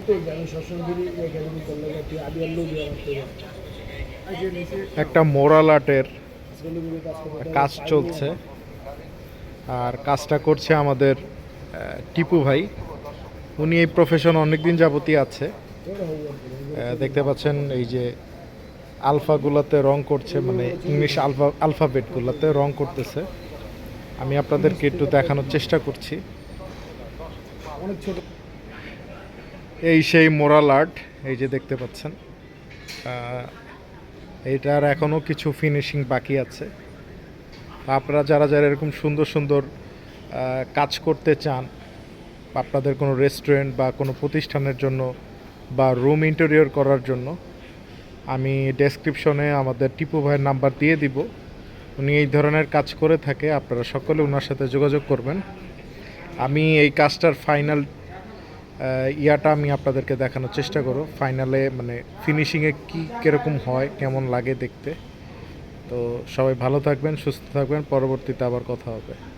একটু নিচে একটা মোরাল আর্টের কাজ চলছে। আর কাজটা করছে আমাদের টিপু ভাই। উনি এই প্রফেশন অনেক দিন যাবতই আছে। দেখতে পাচ্ছেন এই যে আলফাগুলোতে রং করছে মানে ইংলিশ আলফা আলফাবেটগুলোতে রং করতেছে। আমি আপনাদেরকে একটু দেখানোর চেষ্টা করছি। অনেক ছোট। এই সেই মোরাল আর্ট এই যে দেখতে পাচ্ছেন আহ, এইটার এখনও কিছু ফিনিশিং বাকি আছে। আপনারা যারা যারা এরকম সুন্দর সুন্দর কাজ করতে চান আপনাদের কোনো রেস্টুরেন্ট বা কোনো প্রতিষ্ঠানের জন্য বা রুম ইন্টেরিয়র করার জন্য আমি ডেসক্রিপশনে আমাদের টিপু ভাইয়ের নাম্বার দিয়ে দিব। উনি এই ধরনের কাজ করে থাকে আপনারা সকলে ওনার সাথে যোগাযোগ করবেন। আমি এই কাজটার ফাইনাল ইয়াটা আমি আপনাদেরকে দেখানোর চেষ্টা করব। ফাইনালে মানে ফিনিশিংয়ে কী কীরকম হয়, কেমন লাগে দেখতে। তো সবাই ভালো থাকবেন, সুস্থ থাকবেন, পরবর্তীতে আবার কথা হবে।